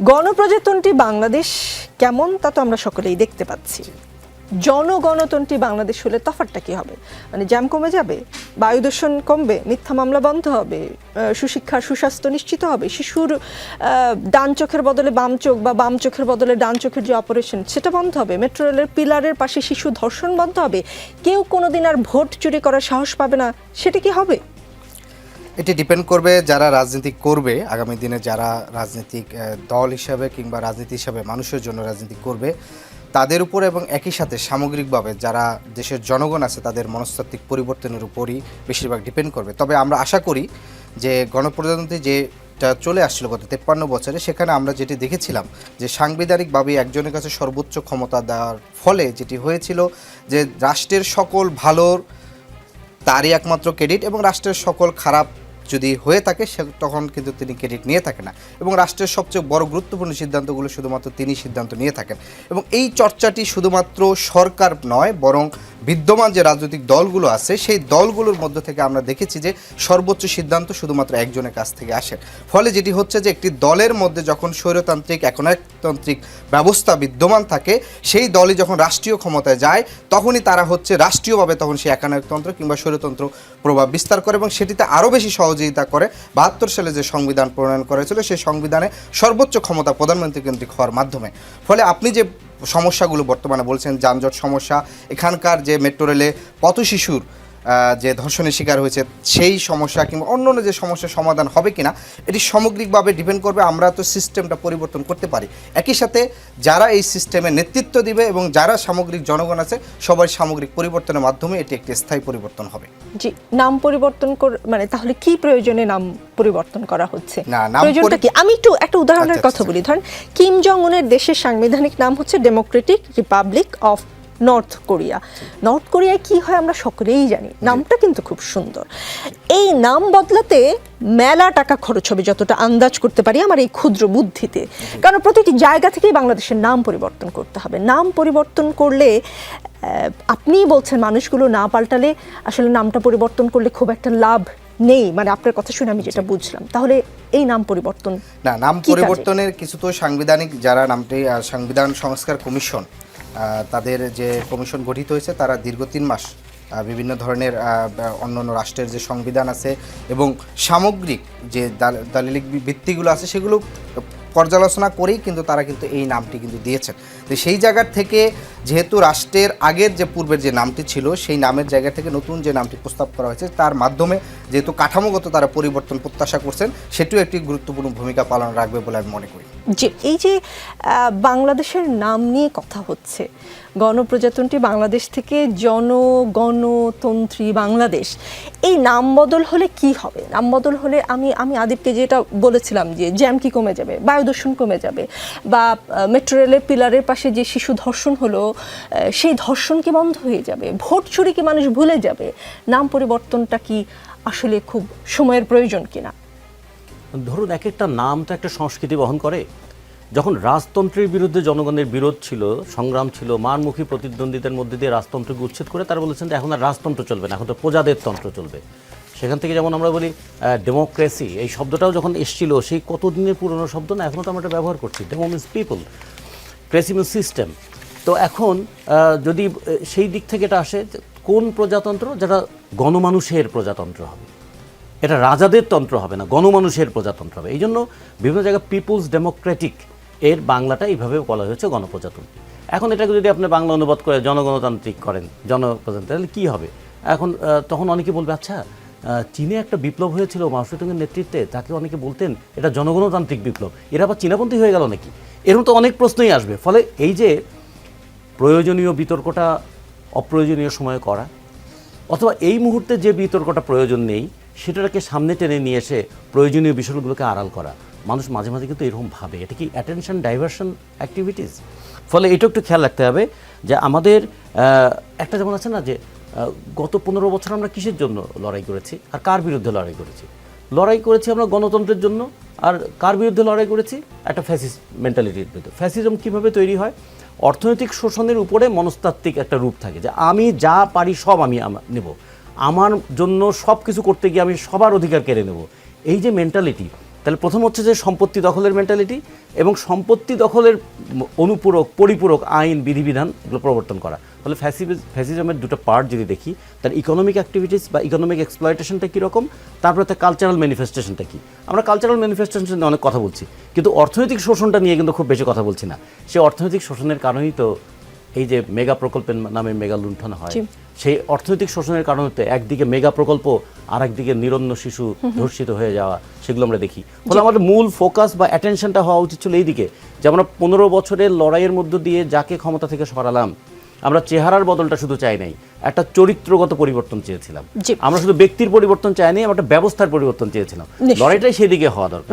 গণপ্রজাতন্ত্রী বাংলাদেশ কেমন তা তো আমরা সকলেই দেখতে পাচ্ছি। জনগণতন্ত্রী বাংলাদেশ হলে তফাৎটা কি হবে? মানে জ্যাম কমে যাবে, বায়ু দূষণ কমবে, মিথ্যা মামলা বন্ধ হবে সুশিক্ষার সুস্বাস্থ্য নিশ্চিত হবে, শিশুর ডান চোখের বদলে বাম চোখ বা বাম চোখের বদলে ডান চোখের যে অপারেশন সেটা বন্ধ হবে। মেট্রো রেলের পিলারের পাশে শিশু ধর্ষণ বন্ধ হবে। কেউ কোনোদিন আর ভোট চুরি করার সাহস পাবে না। সেটা কি হবে? এটি ডিপেন্ড করবে যারা রাজনীতি করবে। আগামী দিনে যারা রাজনৈতিক দল হিসাবে কিংবা রাজনীতি হিসাবে মানুষের জন্য রাজনীতি করবে, তাদের উপর এবং একই সাথে সামগ্রিকভাবে যারা দেশের জনগণ আছে, তাদের মনস্তাত্ত্বিক পরিবর্তনের উপরই বেশিরভাগ ডিপেন্ড করবে। তবে আমরা আশা করি যে গণপ্রজাতন্ত্রী যেটা চলে আসছিল গত তেপ্পান্ন বছরে, সেখানে আমরা যেটি দেখেছিলাম যে সাংবিধানিকভাবে একজনের কাছে সর্বোচ্চ ক্ষমতা দেওয়ার ফলে যেটি হয়েছিল যে রাষ্ট্রের সকল ভালোর তারই একমাত্র ক্রেডিট এবং রাষ্ট্রের সকল খারাপ যদি হয়ে থাকে, সে তখন কিন্তু তিনি ক্রেডিট নিয়ে থাকেন না। এবং রাষ্ট্রের সবচেয়ে বড় গুরুত্বপূর্ণ সিদ্ধান্তগুলো শুধুমাত্র তিনি সিদ্ধান্ত নিয়ে থাকেন। এবং এই চর্চাটি শুধুমাত্র সরকার নয়, বরং বিদ্যমান যে রাজনৈতিক দলগুলো আছে, সেই দলগুলোর মধ্য থেকে আমরা দেখেছি যে সর্বোচ্চ সিদ্ধান্ত শুধুমাত্র একজনের কাছ থেকে আসে। ফলে যেটি হচ্ছে যে একটি দলের মধ্যে যখন স্বৈরতান্ত্রিক, একনায়কতান্ত্রিক ব্যবস্থা বিদ্যমান থাকে, সেই দলই যখন রাষ্ট্রীয় ক্ষমতায় যায়, তখনই তারা হচ্ছে রাষ্ট্রীয়ভাবে তখন সেই একানায়কতন্ত্র কিংবা স্বৈরতন্ত্র প্রভাব বিস্তার করে এবং সেটিতে আরও বেশি সহযোগিতা করে। বাহাত্তর সালে যে সংবিধান প্রণয়ন করা হয়েছিল, সেই সংবিধানে সর্বোচ্চ ক্ষমতা প্রধানমন্ত্রী কেন্দ্রিক হওয়ার মাধ্যমে। ফলে আপনি যে সমস্যাগুলো বর্তমানে বলছেন যানজট সমস্যা এখানকার যে মেট্রো রেলে পথ শিশুর যে ধর্ষণের শিকার হয়েছে সেই সমস্যা কিংবা অন্য অন্য যে সমস্যার সমাধান হবে কিনা এটি সামগ্রিকভাবে ডিপেন্ড করবে আমরা তো সিস্টেমটা পরিবর্তন করতে পারি। একই সাথে যারা এই সিস্টেমে নেতৃত্ব দিবে এবং যারা সামগ্রিক জনগণ আছে সবার সামগ্রিক পরিবর্তনের মাধ্যমে এটি একটি স্থায়ী পরিবর্তন হবে। জি নাম পরিবর্তন মানে তাহলে কি প্রয়োজনে নাম পরিবর্তন করা হচ্ছে? না, প্রয়োজনটা কি? আমি একটু একটা উদাহরণের আচ্ছা, কথা আচ্ছা। বলি। ধরেন কিম জং উনের দেশের সাংবিধানিক নাম হচ্ছে democratic republic of north Korea north কোরিয়ায় কি হয় আমরা সকলেই জানি। নামটা কিন্তু খুব সুন্দর। এই নাম বদলাতে মেলা টাকা খরচ হবে যতটা আন্দাজ করতে পারি আমার এই ক্ষুদ্র বুদ্ধিতে। কারণ প্রতিটি জায়গা থেকেই বাংলাদেশের নাম পরিবর্তন করতে হবে। নাম পরিবর্তন করলে আপনিই বলছেন মানুষগুলো না পাল্টালে আসলে নামটা পরিবর্তন করলে খুব একটা লাভ নেই। মানে আপনার কথা শুনে আমি যেটা বুঝলাম। তাহলে এই নাম পরিবর্তন না নাম পরিবর্তনের কিছু তো সাংবিধানিক যারা নামটি সংবিধান সংস্কার কমিশন তাদের যে কমিশন গঠিত হয়েছে, তারা দীর্ঘ তিন মাস বিভিন্ন ধরনের অন্য অন্য রাষ্ট্রের যে সংবিধান আছে এবং সামগ্রিক যে দাল- দালিলিক ভিত্তিগুলো আছে, সেগুলো পর্যালোচনা করেই কিন্তু তারা কিন্তু এই নামটি কিন্তু দিয়েছেন। তো সেই জায়গার থেকে যেহেতু রাষ্ট্রের আগের যে পূর্বের যে নামটি ছিল, সেই নামের জায়গা থেকে নতুন যে নামটি প্রস্তাব করা হয়েছে, তার মাধ্যমে যেহেতু কাঠামোগত তারা পরিবর্তন প্রত্যাশা করছেন, সেটিও একটি গুরুত্বপূর্ণ ভূমিকা পালন রাখবে বলে আমি মনে করি। যে এই যে বাংলাদেশের নাম নিয়ে কথা হচ্ছে, গণপ্রজাতন্ত্রী বাংলাদেশ থেকে জনগণতন্ত্রী বাংলাদেশ, এই নাম বদল হলে কি হবে? নাম বদল হলে আমি আমি আদিবকে যেটা বলেছিলাম যে, জ্যাম কি কমে যাবে? বায়ুদূষণ কমে যাবে? বা মেট্রো রেলের পিলারের পাশে যে শিশু ধর্ষণ হলো সেই ধর্ষণ কি বন্ধ হয়ে যাবে? ভোট চুরি কি মানুষ ভুলে যাবে? নাম পরিবর্তনটা কি আসলে খুব সময়ের প্রয়োজন কিনা? ধরুন এক একটা নাম তো একটা সংস্কৃতি বহন করে। যখন রাজতন্ত্রের বিরুদ্ধে জনগণের বিরোধ ছিল, সংগ্রাম ছিল, মারমুখী প্রতিদ্বন্দ্বিতার মধ্যে দিয়ে রাজতন্ত্রকে উচ্ছেদ করে তারা বলেছেন যে এখন আর রাজতন্ত্র চলবে না, এখন তো প্রজাদের তন্ত্র চলবে। সেখান থেকে যেমন আমরা বলি ডেমোক্রেসি এই শব্দটাও যখন এসছিল, সেই কতদিনের পুরনো শব্দ না এখনও তো আমরা ব্যবহার করছি demo means people cracy means system তো এখন যদি সেই দিক থেকে এটা আসে কোন প্রজাতন্ত্র? যেটা গণমানুষের প্রজাতন্ত্র হবে। এটা রাজাদের তন্ত্র হবে না, গণমানুষের প্রজাতন্ত্র হবে। এই জন্য বিভিন্ন জায়গায় পিপুলস ডেমোক্রেটিক এর বাংলাটা এইভাবে বলা হয়েছে, গণপ্রজাতন্ত্র। এখন এটাকে যদি আপনি বাংলা অনুবাদ করে জনগণতান্ত্রিক করেন জনপ্রজাতন্ত্রী তাহলে কী হবে? এখন তখন অনেকে বলবে আচ্ছা চীনে একটা বিপ্লব হয়েছিল মাওসেতুংয়ের নেতৃত্বে, তাকে অনেকে বলতেন, এটা জনগণতান্ত্রিক বিপ্লব। এরা আবার চীনাপন্থী হয়ে গেল নাকি? এরকম তো অনেক প্রশ্নই আসবে। ফলে এই যে প্রয়োজনীয় বিতর্কটা অপ্রয়োজনীয় সময়ে করা। অথবা এই মুহূর্তে যে বিতর্কটা প্রয়োজন নেই, সেটাকে সামনে টেনে নিয়ে এসে প্রয়োজনীয় বিষয়গুলোকে আড়াল করা। মানুষ মাঝে মাঝে কিন্তু এরকম ভাবে। এটা কি অ্যাটেনশন ডাইভার্সন অ্যাক্টিভিটিস ফলে এটা একটু খেয়াল রাখতে হবে যে আমাদের একটা যেমন আছে না যে গত পনেরো বছর আমরা কিসের জন্য লড়াই করেছি? আর কার বিরুদ্ধে লড়াই করেছি? লড়াই করেছি আমরা গণতন্ত্রের জন্য। আর কার বিরুদ্ধে লড়াই করেছি? একটা ফ্যাসিস মেন্টালিটির বিরুদ্ধে। ফ্যাসিজম কীভাবে তৈরি হয়? অর্থনৈতিক শোষণের উপরে মনস্তাত্ত্বিক একটা রূপ থাকে যে আমি যা পারি সব আমি নেব। আমার জন্য সব কিছু করতে গিয়ে আমি সবার অধিকার কেড়ে নেব। এই যে মেন্টালিটি তাহলে প্রথম হচ্ছে যে সম্পত্তি দখলের মেন্টালিটি এবং সম্পত্তি দখলের অনুপূরক, পরিপূরক আইন, বিধিবিধান এগুলো প্রবর্তন করা। ফলে ফ্যাসিজমের দুটো পার্ট যদি দেখি, তার ইকোনমিক অ্যাক্টিভিটিস বা ইকোনমিক এক্সপ্লয়টেশনটা কীরকম, তারপরে তার কালচারাল ম্যানিফেস্টেশনটা কী। আমরা কালচারাল ম্যানিফেস্টেশন নিয়ে অনেক কথা বলছি, কিন্তু অর্থনৈতিক শোষণটা নিয়ে কিন্তু খুব বেশি কথা বলছি না। সে অর্থনৈতিক শোষণের কারণেই তো এই যে মেগা প্রকল্পের নামে মেগা লুণ্ঠন হয় সেই অর্থনৈতিক শোষণের কারণে একদিকে মেগা প্রকল্প আর একদিকে নিরন্ন শিশু ধর্ষিত হয়ে যাওয়া সেগুলো আমরা দেখি। ফলে আমাদের মূল ফোকাস বা অ্যাটেনশনটা হওয়া উচিত ছিল এই দিকে যে আমরা পনেরো বছরের লড়াইয়ের মধ্য দিয়ে যাকে ক্ষমতা থেকে সরালাম আমরা চেহারার বদলটা শুধু চাই নাই একটা চরিত্রগত পরিবর্তন চেয়েছিলাম। আমরা শুধু ব্যক্তির পরিবর্তন চাইনি আমরা একটা ব্যবস্থার পরিবর্তন চেয়েছিলাম। লড়াইটাই সেদিকে হওয়া দরকার।